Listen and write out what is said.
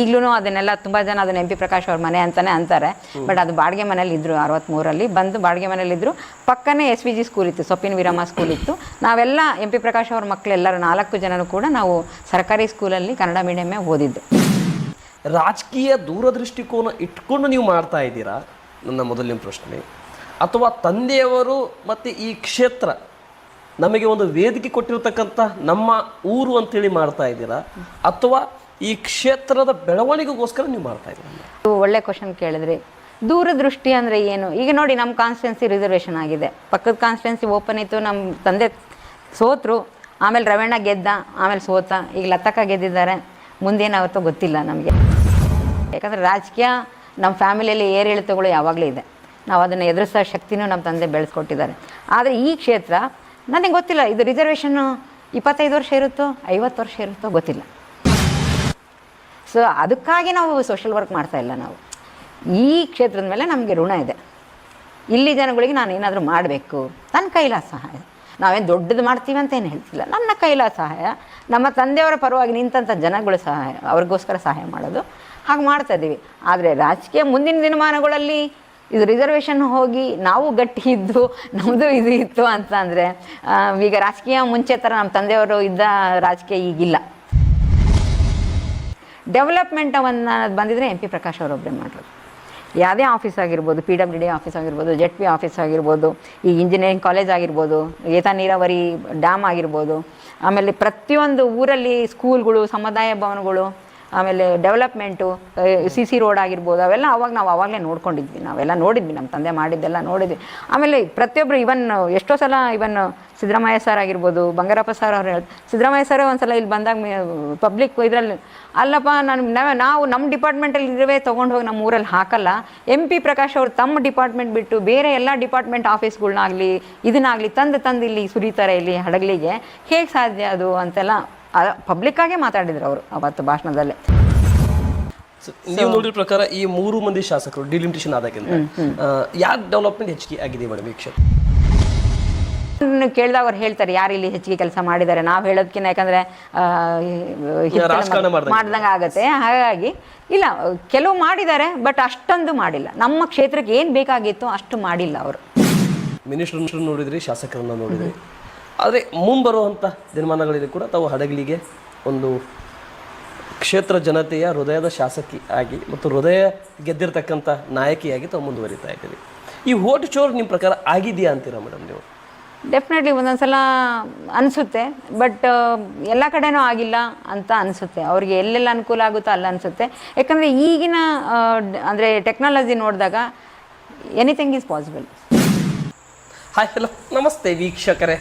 ಈಗಲೂ ಅದನ್ನೆಲ್ಲ ತುಂಬಾ ಜನ ಅದನ್ನ ಎಂ ಪಿ ಪ್ರಕಾಶ್ ಅವ್ರ ಮನೆ ಅಂತಾನೆ ಅಂತಾರೆ. ಬಟ್ ಅದು ಬಾಡಿಗೆ ಮನೇಲಿ ಇದ್ರು ಅರವತ್ತ್ಮೂರಲ್ಲಿ ಬಂದು ಬಾಡಿಗೆ ಮನೇಲಿ ಇದ್ರು. ಪಕ್ಕನೇ ಎಸ್ ವಿ ಜಿ ಸ್ಕೂಲ್ ಇತ್ತು ಸೊಪ್ಪಿನ ವಿರಾಮ ಸ್ಕೂಲ್ ಇತ್ತು. ನಾವೆಲ್ಲ ಎಂ ಪಿ ಪ್ರಕಾಶ್ ಅವ್ರ ಮಕ್ಕಳೆಲ್ಲರೂ ನಾಲ್ಕು ಜನರು ಕೂಡ ನಾವು ಸರ್ಕಾರಿ ಸ್ಕೂಲಲ್ಲಿ ಕನ್ನಡ ಮೀಡಿಯಮ್ಮೇ ಓದಿದ್ದು. ರಾಜಕೀಯ ದೂರದೃಷ್ಟಿಕೋನ ಇಟ್ಕೊಂಡು ನೀವು ಮಾಡ್ತಾ ಇದ್ದೀರಾ? ನನ್ನ ಮೊದಲಿನ ಪ್ರಶ್ನೆ. ಅಥವಾ ತಂದೆಯವರು ಮತ್ತು ಈ ಕ್ಷೇತ್ರ ನಮಗೆ ಒಂದು ವೇದಿಕೆ ಕೊಟ್ಟಿರತಕ್ಕಂಥ ನಮ್ಮ ಊರು ಅಂತೇಳಿ ಮಾಡ್ತಾ ಇದ್ದೀರಾ? ಅಥವಾ ಈ ಕ್ಷೇತ್ರದ ಬೆಳವಣಿಗೆಗೋಸ್ಕರ ನೀವು ಮಾಡ್ತಾ ಇದ್ದೀರಿ? ಒಳ್ಳೆ ಕ್ವಶನ್ ಕೇಳಿದ್ರಿ. ದೂರದೃಷ್ಟಿ ಅಂದರೆ ಏನು? ಈಗ ನೋಡಿ ನಮ್ಮ ಕಾನ್ಸ್ಟಿಟ್ಯೂನ್ಸಿ ರಿಸರ್ವೇಷನ್ ಆಗಿದೆ. ಪಕ್ಕದ ಕಾನ್ಸ್ಟೆನ್ಸಿ ಓಪನ್ ಇತ್ತು ನಮ್ಮ ತಂದೆ ಸೋತರು. ಆಮೇಲೆ ರವಣ್ಣ ಗೆದ್ದ, ಆಮೇಲೆ ಸೋತ. ಈಗ ಲತಕ್ಕ ಗೆದ್ದಿದ್ದಾರೆ. ಮುಂದೇನಾಗುತ್ತೋ ಗೊತ್ತಿಲ್ಲ ನಮಗೆ. ಯಾಕಂದರೆ ರಾಜಕೀಯ ನಮ್ಮ ಫ್ಯಾಮಿಲಿಯಲ್ಲಿ ಏರಿಳಿತಗಳು ಯಾವಾಗಲೂ ಇದೆ. ನಾವು ಅದನ್ನು ಎದುರಿಸೋ ಶಕ್ತಿನೂ ನಮ್ಮ ತಂದೆ ಬೆಳೆಸ್ಕೊಟ್ಟಿದ್ದಾರೆ. ಆದರೆ ಈ ಕ್ಷೇತ್ರ ನನಗೆ ಗೊತ್ತಿಲ್ಲ, ಇದು ರಿಸರ್ವೇಷನ್ನು ಇಪ್ಪತ್ತೈದು ವರ್ಷ ಇರುತ್ತೋ, ಐವತ್ತು ವರ್ಷ ಇರುತ್ತೋ ಗೊತ್ತಿಲ್ಲ. ಸೊ ಅದಕ್ಕಾಗಿ ನಾವು ಸೋಷಲ್ ವರ್ಕ್ ಮಾಡ್ತಾ ಇಲ್ಲ ನಾವು. ಈ ಕ್ಷೇತ್ರದ ಮೇಲೆ ನಮಗೆ ಋಣ ಇದೆ. ಇಲ್ಲಿ ಜನಗಳಿಗೆ ನಾನು ಏನಾದರೂ ಮಾಡಬೇಕು ನನ್ನ ಕೈಲ ಸಹಾಯ. ನಾವೇನು ದೊಡ್ಡದು ಮಾಡ್ತೀವಿ ಅಂತ ಏನು ಹೇಳ್ತಿಲ್ಲ. ನನ್ನ ಕೈಲ ಸಹಾಯ, ನಮ್ಮ ತಂದೆಯವರ ಪರವಾಗಿ ನಿಂತಂಥ ಜನಗಳು ಸಹಾಯ, ಅವ್ರಿಗೋಸ್ಕರ ಸಹಾಯ ಮಾಡೋದು. ಹಾಗೆ ಮಾಡ್ತಾ ಇದ್ದೀವಿ. ಆದರೆ ರಾಜಕೀಯ ಮುಂದಿನ ದಿನಮಾನಗಳಲ್ಲಿ ಇದು ರಿಸರ್ವೇಷನ್ ಹೋಗಿ ನಾವು ಗಟ್ಟಿ ಇದ್ದು ನಮ್ಮದು ಇದು ಇತ್ತು ಅಂತ ಅಂದರೆ ಈಗ ರಾಜಕೀಯ ಮುಂಚೆ ಥರ ನಮ್ಮ ತಂದೆಯವರು ಇದ್ದ ರಾಜಕೀಯ ಈಗಿಲ್ಲ. ಡೆವಲಪ್ಮೆಂಟ್ ಅವನ್ನ ಬಂದಿದ್ರೆ ಎಂ ಪಿ ಪ್ರಕಾಶ್ ಅವರೊಬ್ಬರೇ ಮಾಡೋದು ಯಾವುದೇ ಆಫೀಸ್ ಆಗಿರ್ಬೋದು, ಪಿ ಡಬ್ಲ್ಯೂ ಡಿ ಆಫೀಸ್ ಆಗಿರ್ಬೋದು ಜೆಟ್ ಪಿ ಆಫೀಸ್ ಆಗಿರ್ಬೋದು, ಈ ಇಂಜಿನಿಯರಿಂಗ್ ಕಾಲೇಜ್ ಆಗಿರ್ಬೋದು, ಏತ ನೀರಾವರಿ ಡ್ಯಾಮ್ ಆಗಿರ್ಬೋದು, ಆಮೇಲೆ ಪ್ರತಿಯೊಂದು ಊರಲ್ಲಿ ಸ್ಕೂಲ್ಗಳು, ಸಮುದಾಯ ಭವನಗಳು, ಆಮೇಲೆ ಡೆವಲಪ್ಮೆಂಟು ಸಿ ಸಿ ರೋಡ್ ಆಗಿರ್ಬೋದು, ಅವೆಲ್ಲ ಅವಾಗ ನಾವು ಅವಾಗಲೇ ನೋಡ್ಕೊಂಡಿದ್ವಿ. ನಾವೆಲ್ಲ ನೋಡಿದ್ವಿ, ನಮ್ಮ ತಂದೆ ಮಾಡಿದ್ದೆಲ್ಲ ನೋಡಿದ್ವಿ. ಆಮೇಲೆ ಪ್ರತಿಯೊಬ್ಬರು ಇವನ್ ಎಷ್ಟೋ ಸಲ ಇವನ್ ಸಿದ್ದರಾಮಯ್ಯ ಸರ್ ಆಗಿರ್ಬೋದು ಬಂಗಾರಪ್ಪ ಸರ್ ಅವ್ರು ಹೇಳಿ ಸಿದ್ದರಾಮಯ್ಯ ಸರ್ ಒಂದ್ಸಲ ಇಲ್ಲಿ ಬಂದಾಗ ಪಬ್ಲಿಕ್ ಇದರಲ್ಲಿ ಅಲ್ಲಪ್ಪ ನಾನು ನಾವೇ ನಾವು ನಮ್ಮ ಡಿಪಾರ್ಟ್ಮೆಂಟಲ್ಲಿ ಇರುವೆ ತೊಗೊಂಡು ಹೋಗಿ ನಮ್ಮ ಊರಲ್ಲಿ ಹಾಕಲ್ಲ. ಎಂ ಪಿ ಪ್ರಕಾಶ್ ಅವರು ತಮ್ಮ ಡಿಪಾರ್ಟ್ಮೆಂಟ್ ಬಿಟ್ಟು ಬೇರೆ ಎಲ್ಲ ಡಿಪಾರ್ಟ್ಮೆಂಟ್ ಆಫೀಸ್ಗಳ್ನಾಗಲಿ ಇದನ್ನಾಗಲಿ ತಂದು ತಂದು ಇಲ್ಲಿ ಸುರಿತಾರೆ ಇಲ್ಲಿ ಹಡಗಲಿಗೆ. ಹೇಗೆ ಸಾಧ್ಯ ಅದು ಅಂತೆಲ್ಲ ಪಬ್ಲಿಕ್ಕಾಗೇ ಮಾತಾಡಿದ್ರು ಅವರು ಅವತ್ತು ಭಾಷಣದಲ್ಲೇ. ನೀವು ನೋಡಿದ ಪ್ರಕಾರ ಈ ಮೂರು ಮಂದಿ ಶಾಸಕರು ಡಿಲಿಮಿಟೇಷನ್ ಆದಾಗಿಂದ ಯಾಕೆ ಡೆವಲಪ್ಮೆಂಟ್ ಹೆಚ್ಚಿಗೆ ಆಗಿದೆ ಮೇಡಮ್ ಈ ಕ್ಷೇತ್ರ? ಕೇಳಿದಾಗ ಅವ್ರು ಹೇಳ್ತಾರೆ ಯಾರು ಇಲ್ಲಿ ಹೆಚ್ಚಿಗೆ ಕೆಲಸ ಮಾಡಿದ್ದಾರೆ ನಾವು ಹೇಳೋದಕ್ಕಿಂತ ಯಾಕಂದ್ರೆ. ಮಾಡ್ದಂಗೆ. ಆಗುತ್ತೆ. ಹಾಗಾಗಿ ಇಲ್ಲ ಕೆಲವು ಮಾಡಿದ್ದಾರೆ ಬಟ್ ಅಷ್ಟೊಂದು ಮಾಡಿಲ್ಲ. ನಮ್ಮ ಕ್ಷೇತ್ರಕ್ಕೆ ಏನು ಬೇಕಾಗಿತ್ತು ಅಷ್ಟು ಮಾಡಿಲ್ಲ ಅವರು. ಮಿನಿಸ್ಟರ್ ನೋಡಿದ್ರಿ ಶಾಸಕರನ್ನ ನೋಡಿದ್ರಿ. ಆದರೆ ಮುಂಬರುವಂಥ ದಿನಮಾನಗಳಲ್ಲಿ ಕೂಡ ತಾವು ಹಡಗಲಿಗೆ ಒಂದು ಕ್ಷೇತ್ರ ಜನತೆಯ ಹೃದಯದ ಶಾಸಕಿ ಆಗಿ ಮತ್ತು ಹೃದಯ ಗೆದ್ದಿರ್ತಕ್ಕಂಥ ನಾಯಕಿಯಾಗಿ ತಾವು ಮುಂದುವರಿತಾ ಇದ್ದೀರಿ. ಈ ಓಟ್ ಚೋರ್ ನಿಮ್ಮ ಪ್ರಕಾರ ಆಗಿದೆಯಾ ಅಂತೀರಾ ಮೇಡಮ್ ನೀವು? ಡೆಫಿನೆಟ್ಲಿ ಒಂದೊಂದ್ಸಲ ಅನಿಸುತ್ತೆ ಬಟ್ ಎಲ್ಲ ಕಡೆನೂ ಆಗಿಲ್ಲ ಅಂತ ಅನಿಸುತ್ತೆ. ಅವ್ರಿಗೆ ಎಲ್ಲೆಲ್ಲ ಅನುಕೂಲ ಆಗುತ್ತೋ ಅಲ್ಲ ಅನಿಸುತ್ತೆ. ಯಾಕಂದರೆ ಈಗಿನ ಅಂದರೆ ಟೆಕ್ನಾಲಜಿ ನೋಡಿದಾಗ anything is possible hi hello ನಮಸ್ತೆ ವೀಕ್ಷಕರೇ.